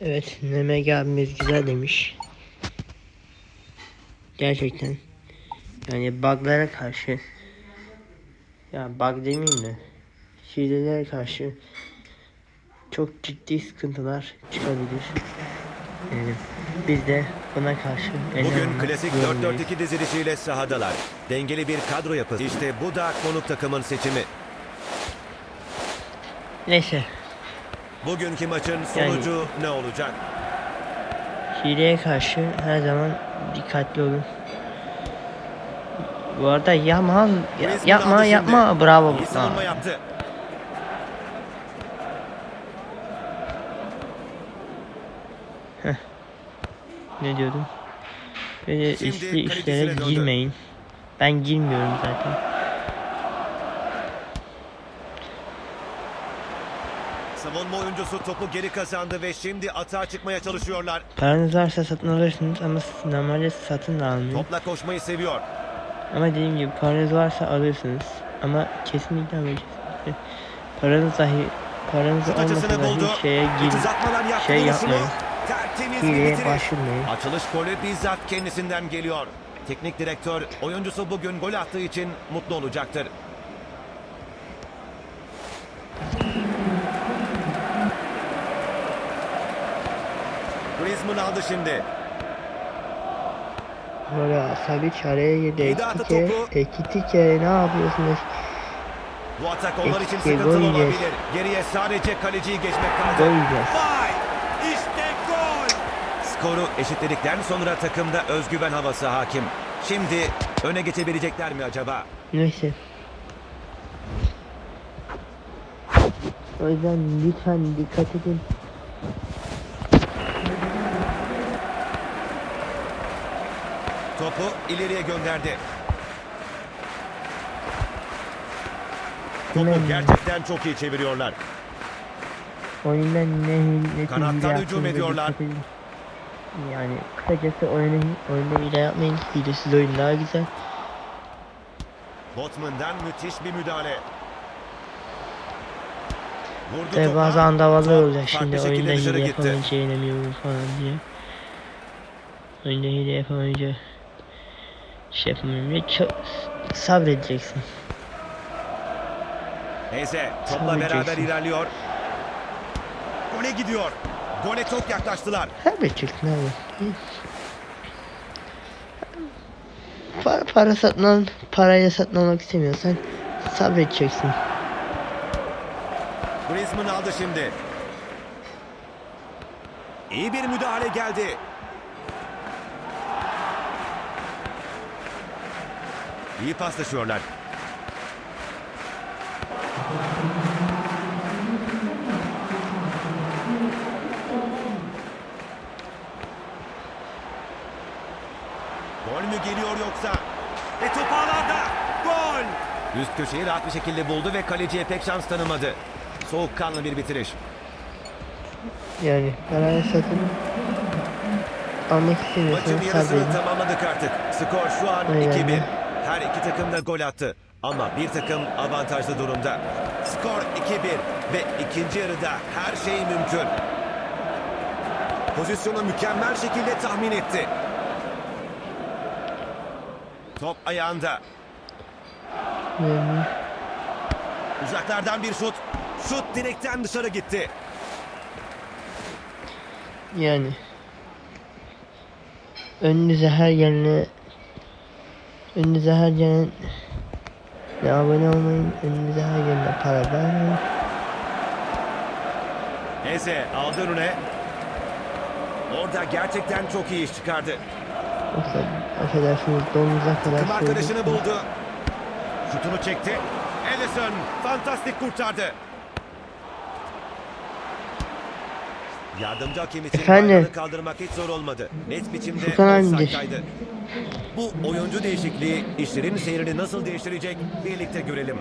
Evet, Nemeg abimiz güzel demiş. Gerçekten. Yani bug'lara karşı ya bug demeyeyim de hilelere karşı çok ciddi sıkıntılar çıkabilir. Yani biz de buna karşı Bugün klasik almak zorundayız. 4-4-2 dizilişiyle sahadalar. Dengeli bir kadro yapısı. İşte bu da konuk takımın seçimi. Neyse, Bugünkü maçın sonucu ne olacak? hileye karşı her zaman dikkatli olun. Bu arada yapma, ya- yapma, yapma. Bravo. Aa. yaptı. Ne diyordum? Böyle Şimdi kalitesine işlere girmeyin. Ben girmiyorum zaten. Savunma oyuncusu topu geri kazandı ve şimdi atağa çıkmaya çalışıyorlar. Paranız varsa satın alırsınız ama normalde satın da almıyor. Topla koşmayı seviyor. Ama dediğim gibi paranız varsa alırsınız. Ama kesinlikle alacaksınız. Paranız dahi paranız olmasa dahi şeye girin. şey yapmayın. Hileye başvurmayın. Açılış golü bizzat kendisinden geliyor. Teknik direktör oyuncusu bugün gol attığı için mutlu olacaktır. Griezmann aldı şimdi. Böyle sabit araya girdi. Ekitike, ekitike ne yapıyorsunuz? Bu atak onlar için sıkıntılı olabilir. Geriye sadece kaleciyi geçmek Gol kaldı. Vay! İşte gol! Skoru eşitledikten sonra takımda özgüven havası hakim. Şimdi öne geçebilecekler mi acaba? Neyse. O yüzden lütfen dikkat edin. Topu ileriye gönderdi. Topu gerçekten çok iyi çeviriyorlar. Oyunda ne Kanattan hücum ediyorlar. edin. Yani kısacası oyunu, oyunda hile yapmayın. Hilesiz oyun daha güzel. Botman'dan müthiş bir müdahale. Vurdu andavalar Top olacak farklı şimdi oyunda hile yapamayınca yenemiyoruz falan diye. Oyunda hile yapamayınca şey yapamıyorum. Çok sabredeceksin. Neyse topla beraber ilerliyor. Gole gidiyor. Gole çok yaklaştılar. Sabredeceksin abi. Para, para satın al, parayla satın almak istemiyorsan sabredeceksin. Griezmann aldı şimdi. İyi bir müdahale geldi. İyi paslaşıyorlar. Gol mü geliyor yoksa? Ve top ağlarda. Gol! Üst köşeyi rahat bir şekilde buldu ve kaleciye pek şans tanımadı. Soğukkanlı bir bitiriş. Yani satın almak istemiyorsan Maçın yarısını sabredin. tamamladık artık. Skor şu an Aynen. 2-1. Her iki takım da gol attı. Ama bir takım avantajlı durumda. Skor 2-1 ve ikinci yarıda her şey mümkün. Pozisyonu mükemmel şekilde tahmin etti. Top ayağında. Uzaklardan bir şut. Şut direkten dışarı gitti. Yani önünüze her yerine önünüze her yerine ne abone olmayın önünüze her yerine para vermeyin Neyse aldı önüne. Orada gerçekten çok iyi iş çıkardı. yoksa affedersiniz donunuza kadar Takım arkadaşını söyleyeyim. buldu. Şutunu çekti. Ellison fantastik kurtardı. Yardımcı hakem için Efendim? bayrağını kaldırmak hiç zor olmadı. Net biçimde Furkan abidir. offside'daydı. Bu oyuncu değişikliği işlerin seyrini nasıl değiştirecek birlikte görelim.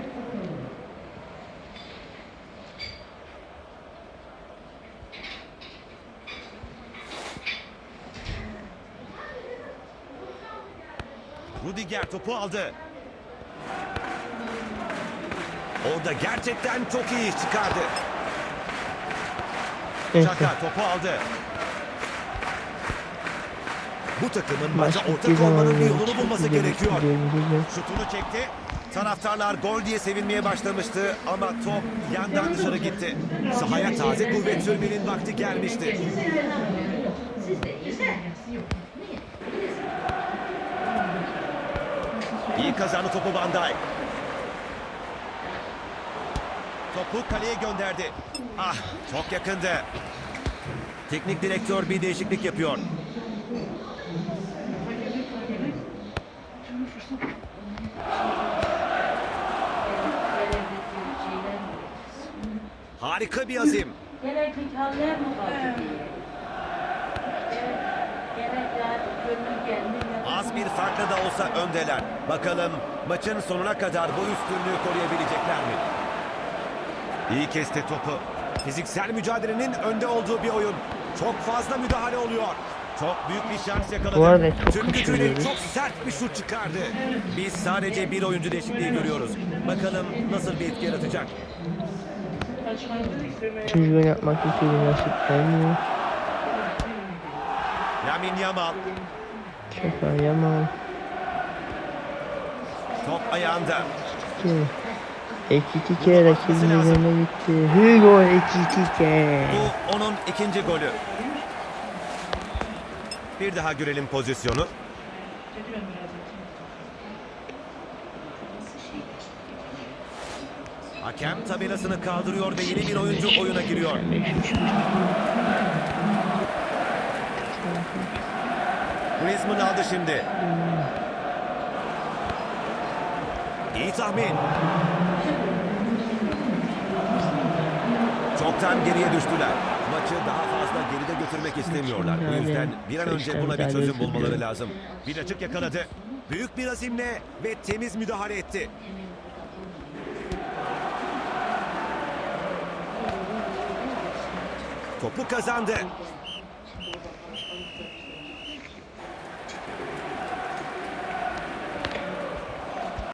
Rudiger topu aldı. Orada gerçekten çok iyi iş çıkardı. Çaka topu aldı. Bu takımın Maç maça ortak olmanın bir yolunu bulması gerekiyor. Şutunu çekti. Taraftarlar gol diye sevinmeye başlamıştı ama top yandan dışarı gitti. Sahaya taze kuvvet sürmenin vakti gelmişti. İyi kazandı topu Van Dijk. Topu kaleye gönderdi. Ah çok yakındı. Teknik direktör bir değişiklik yapıyor. Harika bir azim. Gerekli haller mi kaldı diye. Az bir farkla da olsa öndeler. Bakalım maçın sonuna kadar bu üstünlüğü koruyabilecekler mi? İyi kesti topu. Fiziksel mücadelenin önde olduğu bir oyun. Çok fazla müdahale oluyor. Çok büyük bir şans yakaladı. Bu arada çok Tüm gücüyle çok sert bir şut çıkardı. Biz sadece bir oyuncu değişikliği görüyoruz. Bakalım nasıl bir etki yaratacak. Gol yapmak türlü nasip olmuyor. Lamin Yamal Şaka Yaman. top ayağında. Ki. Ekitike rakibin üzerine gitti. Hugo Ekitike. Bu onun ikinci golü. Bir daha görelim pozisyonu. Hakem tabelasını kaldırıyor ve yeni bir oyuncu oyuna giriyor. Griezmann aldı şimdi. İyi tahmin. Çoktan geriye düştüler. Maçı daha fazla geride götürmek istemiyorlar. Bu yüzden bir an önce buna bir çözüm bulmaları lazım. Bir açık yakaladı. Büyük bir azimle ve temiz müdahale etti. Topu kazandı.